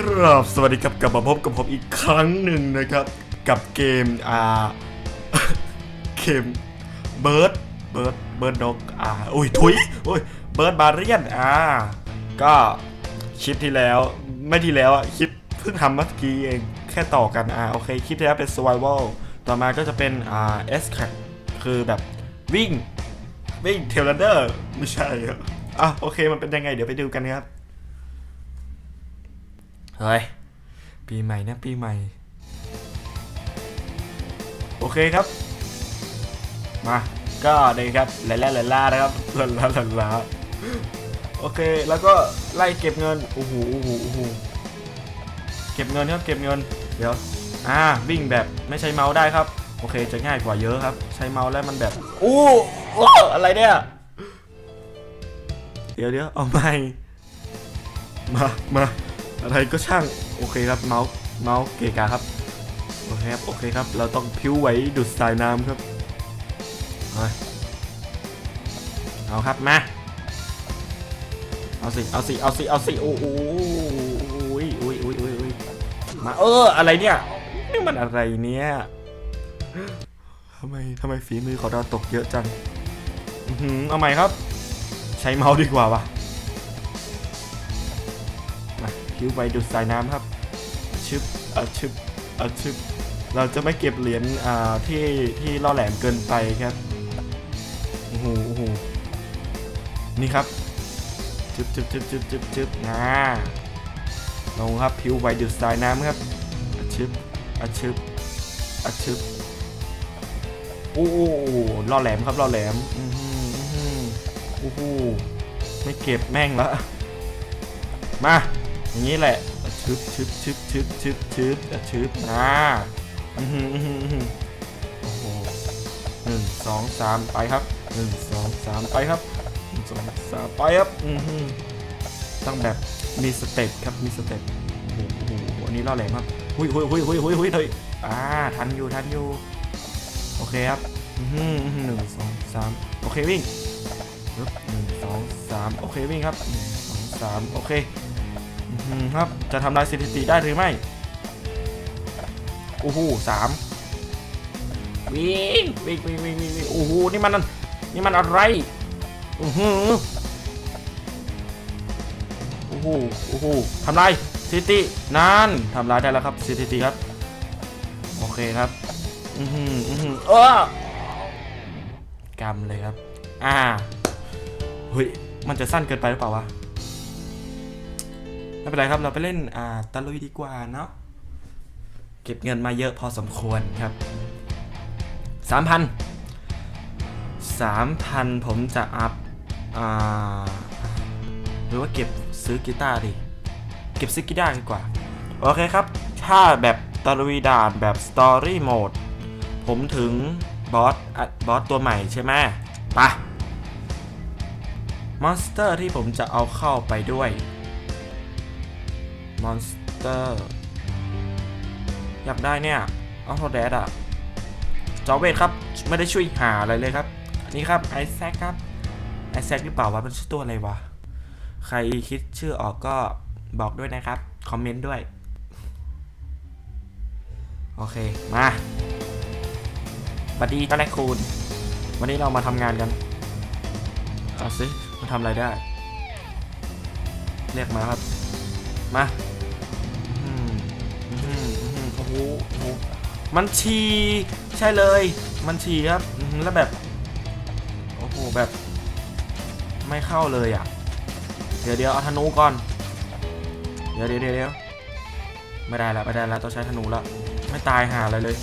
ครับสวัสดีครับกลับมาพบกับผมอีกครั้งหนึ่งนะครับ กับเกมอ่าเกมเบิร์ดเบิร์ดเบิร์ดนกอ่าอุ้ยทุยอุ้ยเบิร์ดบาเรียนอ่าก็คลิปที่แล้วไม่ที่แล้วอะคลิปเพิ่งทำเมื่อกี้เองแค่ต่อกันอ่าโอเคคลิปที่แล้วเป็น survival ต่อมาก็จะเป็นอ่า S คือแบบวิ่งวิ่งเทเลเดอร์ไม่ใช่อะโอเคมันเป็นยังไงเดี๋ยวไปดูกันครับ เฮ้ย ปีใหม่นะปีใหม่ โอเคครับ มา ก็เลยครับแล่แล่แล่ล่านะครับแล่ล่าล่ล่าโอเค แล้วก็ไล่เก็บเงิน โอ้โหโอ้โหโอ้โหเก็บเงินครับ เก็บเงิน เดี๋ยว อ่า วิ่งแบบไม่ใช้เมาส์ได้ครับ โอเค จะง่ายกว่าเยอะครับ ใช้เมาส์แล้วมันแบบ อู้อะไรเนี่ย เดี๋ยวเดี๋ยวเอาใหม่ มา มา อะไรก็ช่างโอเคครับเมาส์เมาส์เกะกะครับโอเคครับโอเคครับ เราต้องพิ้วไหวดุดสายน้ำครับเอาครับมาเอาสิเอาสิเอาสิเอาสิโอ้โหอุ้ยอุ้ยอุ้ยอุ้ยอุ้ยมาเอออะไรเนี่ยนี่มันอะไรเนี่ยทำไมทำไมฝีมือของเราตกเยอะจังอือหือเอาใหม่ครับ ใช้เมาส์ดีกว่าวะ คิ้วไปดูดสายน้ำครับชึบอาชึบอาชึบเราจะไม่เก็บเหรียญอ่าที่ที่ล่อแหลมเกินไปครับโอ้โหโอ้โหนี่ครับชึบชึบชึบชึบชึบชึบนะลงครับผิวไวดูดสายน้ำครับอชึบอะชึบอะชึบโอ้โหล่อแหลมครับล่อแหลมอือหืออื้อหือโอ้โหไม่เก็บแม่งละมา อย่างนี้แหละชึบชึบชึบชึบชึบชึบอะชึบอ่าอือหืออือหือหือโอ้โหหนึ่งสองสามไปครับหนึ่งสองสามไปครับหนึ่งสองสามไปครับอือหือต้องแบบมีสเต็ปครับมีสเต็ปโอ้โหอันนี้ล่อแหลมครับหุยหุยหุยหุยหุยหุยเฮ้ยอ่าทันอยู่ทันอยู่โอเคครับอื้อหืออื้อหือหนึ่งสองสามโอเควิ่งหนึ่งสองสามโอเควิ่งครับหนึ่งสองสามโอเค ครับ จะทำลายสถิติได้หรือไม่โอ้โหสามวิ่งวิ่งวิ่งวิ่งวิ่งโอ้โหนี่มันนี่มันอะไรอือหือโอ้โหโอ้โหทำลายสถิตินั่นทำลายได้แล้วครับสถิติครับโอเคครับอือหืออือหือเออกำเลยครับ อ่าเฮ้ยมันจะสั้นเกินไปหรือเปล่าวะ ไม่เป็นไรครับ เราไปเล่นอ่าตะลุยดีกว่าเนาะ เก็บเงินมาเยอะพอสมควรครับสามพันสามพันผมจะอัพอ่าหรือว่าเก็บซื้อกีตาร์ดิ เก็บซื้อกีตาร์ดีกว่า โอเคครับ ถ้าแบบตะลุยด่านแบบสตอรี่โหมด ผมถึงบอสบอสตัวใหม่ใช่ไหมไปะมอนสเตอร์ที่ผมจะเอาเข้าไปด้วย มอนสเตอร์อยากได้เนี่ยเอาโทแดดอะจอเวทครับไม่ได้ช่วยหาอะไรเลยครับอันนี้ครับไอแซคครับไอแซคหรือเปล่าวะมันชื่อตัวอะไรวะใครคิดชื่อออกก็บอกด้วยนะครับ คอมเมนต์ด้วย โอเค มาบัดดี้ต้อนแรกคูณ วันนี้เรามาทำงานกันเอาสิมาทำอะไรได้ เรียกมาครับ มาโอ้โหมันชีใช่เลย มันชีครับแล้วแบบ โอ้โห แบบ ไม่เข้าเลยอะ เดี๋ยวเดี๋ยวเอาธนูก่อน เดี๋ยวเดี๋ยวเดี๋ยวไม่ได้ละไม่ได้ละต้องใช้ธนูละไม่ตายหาเลยเลย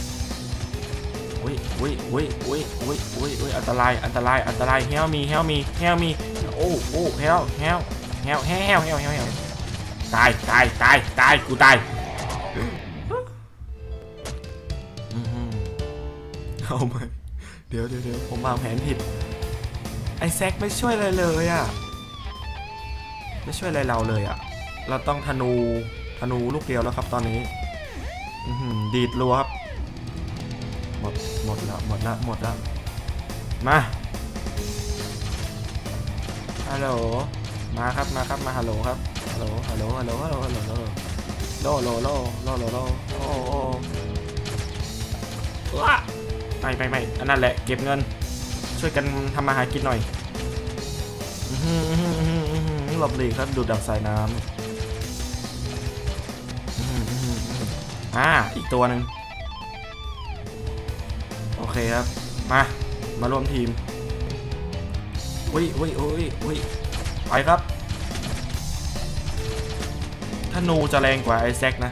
อุ้ยอุ้ยอุ้ยอุ้ยอุ้ยอุ้ยอุ้ยอันตราย อันตราย อันตรายเฮลมีเฮลมีเฮลมีโอ้โอ้เฮลเฮลเฮลเฮลเฮลเฮลเฮล ตายตายตายตายกูตายเอาไหมเดี๋ยวเดี๋ยวเดี๋ยวผมวางแผนผิด ไอแซคไม่ช่วยอะไรเลยอะ ไม่ช่วยอะไรเราเลยอะ่ะ เราต้องธนู ธนูลูกเดียวแล้วครับตอนนี้ดีดรัวครับ หมด หมดแล้วหมดแล้วหมดแล้วมา ฮัลโหล มาครับ มาครับ มาฮัลโหลครับ ฮัลโหลฮัลโหลฮัลโหลฮัลโหลฮัลโหลลโลโลโลโลโลโลโลโอ้โอ้ว้าไม่ไม่ไม่อันนั้นแหละเก็บเงิน ช่วยกันทำมาหากินหน่อยอื้อหืออื้อหืออื้อหือหลบหลีกครับดูดดับสายน้ำอ่าอีกตัวหนึ่งโอเคครับ มา มาร่วมทีมอุ้ยอุ้ยอุ้ยอุ้ยไปครับ นูจะแรงกว่าไอแซกนะ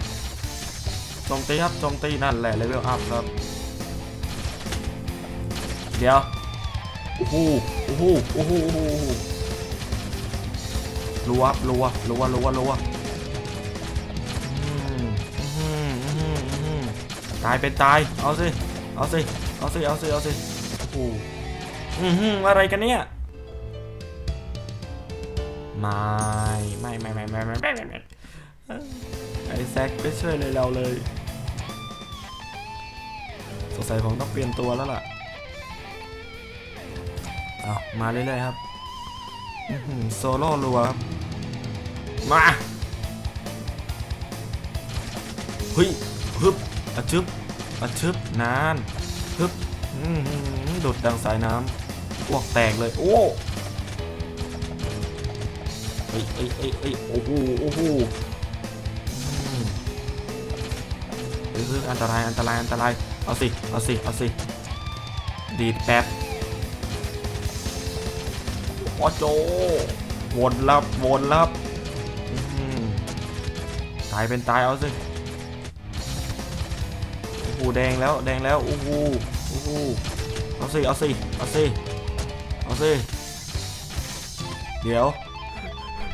โจมตีครับโจมตีนั่นแหละเลเวลอัพครับ เดี๋ยวโอ้โหโอ้โหโอ้โหโอ้โหรัวรัวรัวรัวรัวตายเป็นตาย เอาสิ เอาสิ เอาสิ เอาสิ เอาสิ โอ้โหอือหืออะไรกันเนี่ย ไม่ ไม่ไม่ไม่ไม่ไม่ ไอแซคไม่ช่วยเลยเราเลย สงสัยผมต้องเปลี่ยนตัวแล้วล่ะ เอามาเรื่อยๆครับโซโล่รัวครับ มาเฮ้ยฮึบอะชึบอะชึบนานฮึบอื้อหือดูดดังสายน้ำอ้วกแตกเลย โอ้เอ้ยเอ้ยเอ้ยเอ้ยโอ้โหโอ้โห เฮ้ยเฮ้ยอันตรายอันตรายอันตรายเอาสิเอาสิเอาสิดีดแป๊บโอ้โจวนลับวนลับตายเป็นตายเอาสิโอ้โหแดงแล้วแดงแล้วโอ้โหโอ้โหเอาสิเอาสิเอาสิเอาสิเดี๋ยว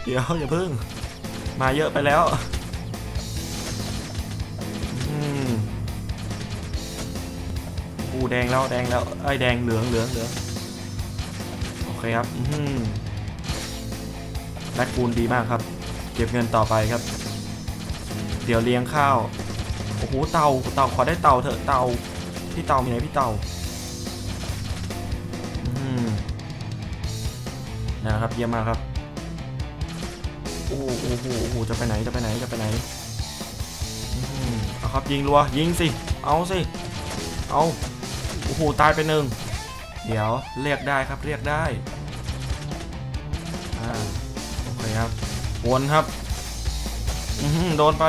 เดี๋ยวอย่าเพิ่ง มาเยอะไปแล้ว อ้แดงแล้วแดงแล้วไอ้แดงเหลืองเหลืองเหลืองโอเคครับอืมแบ็คปูนดีมากครับ เก็บเงินต่อไปครับ เดี๋ยวเลี้ยงข้าวโอ้โหเตาเตาขอได้เตาเถอะเตาพี่เตามีไหนพี่เตาอืมนะครับเยี่ยมมากครับโอ้โหโอ้โหโอ้โหจะไปไหนจะไปไหนจะไปไหนอืมเอาครับยิงรัวยิงสิเอาสิเอา อ้โห ตายไปหนึ่ง เดี๋ยวเรียกได้ครับเรียกได้ อ่า โอเคครับ วนครับ อือโดนไป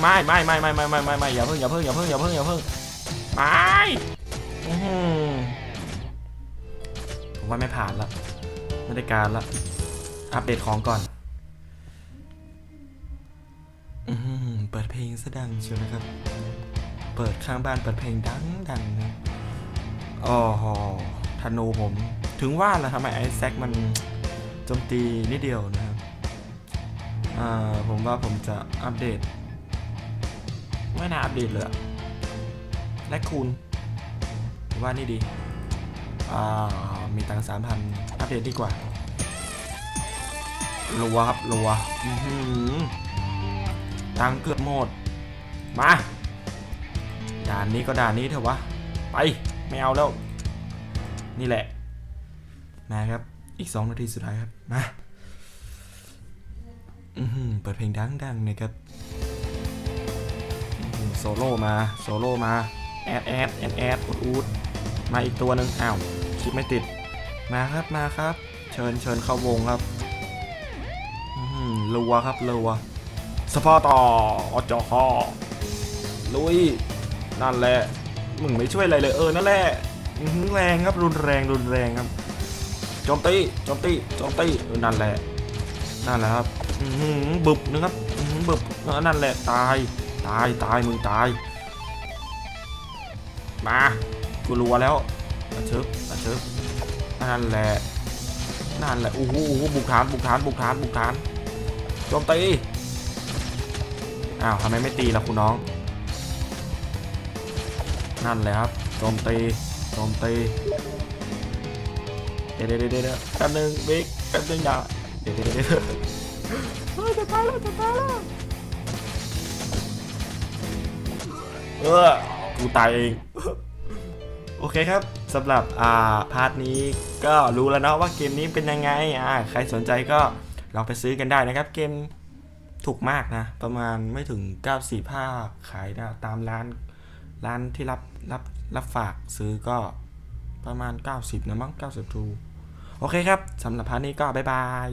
ไม่ไม่ไม่ไม่ไม่ไม่ไม่ไม่อย่าเพิ่งอย่าเพิ่งอย่าเพิ่งอย่าเพิ่งอย่าเพิ่งไม่ผมว่าไม่ผ่านละไม่ได้การละอัปเดตของก่อน ลงซะดังเชียวนะครับ เปิดข้างบ้านเปิดเพลงดังดังนะอ๋อหธนูผม ถึงว่าแล้วทำไมไอ้แซกมันโจมตีนิดเดียวนะครับ อ่า ผมว่าผมจะอัปเดต ไม่น่าอัปเดตเลยและคูณว่านี่ดี อ่า มีตังสามพันอัปเดตดีกว่ารัวครับรัว อือหือ ตังเกือบหมด มา ด่านนี้ก็ด่านนี้เถอะวะ ไป ไม่เอาแล้ว นี่แหละมาครับ อีก 2 นาทีสุดท้ายครับ มาอือหือเปิดเพลงดังๆนะครับโซโล่มา โซโล่มา แอดแอดแอดแอดอุดอุดมาอีกตัวหนึ่งอ้าวคลิปไม่ติด มาครับ มาครับ เชิญเชิญเข้าวงครับอือหือรัวครับรัว สปอร์ต่ออจอคอลุย นั่นแหละ มึงไม่ช่วยอะไรเลยเออ นั่นแหละแรงครับ รุนแรง รุนแรงครับ โจมตี โจมตี โจมตีเออนั่นแหละ นั่นแหละครับบึบนะครับบึบนั่นแหละ ตาย ตาย ตาย มึงตาย มา กูรัวแล้วอาเชิบอาเชิบนั่นแหละ นั่นแหละ โอ้หโอ้โห บุกฐาน บุกฐาน บุกฐาน บุกฐาน โจมตี อ้าวทำไมไม่ตีล่ะคุณน้อง นั่นแหละครับโจมตีโจมตีเดี๋ยวเดี๋ยวเดี๋ยวเดี๋ยวแป๊บนึงบิ๊กแป๊บนึงอย่าเดี๋ยวเดี๋ยวเดี๋ยวเฮ้ยจะตายแล้วจะตายแล้วเออกูตายเองโอเคครับสำหรับอ่าพาร์ทนี้ก็รู้แล้วเนาะว่าเกมนี้เป็นยังไงอ่าใครสนใจก็ลองไปซื้อกันได้นะครับเกม ถูกมากนะ ประมาณไม่ถึง 94ภาคขายนะตามร้านร้านที่รับรับรับฝากซื้อก็ประมาณ 90 นะมั้ง90ทูโอเคครับสำหรับพาร์ทนี้ก็บ๊ายบาย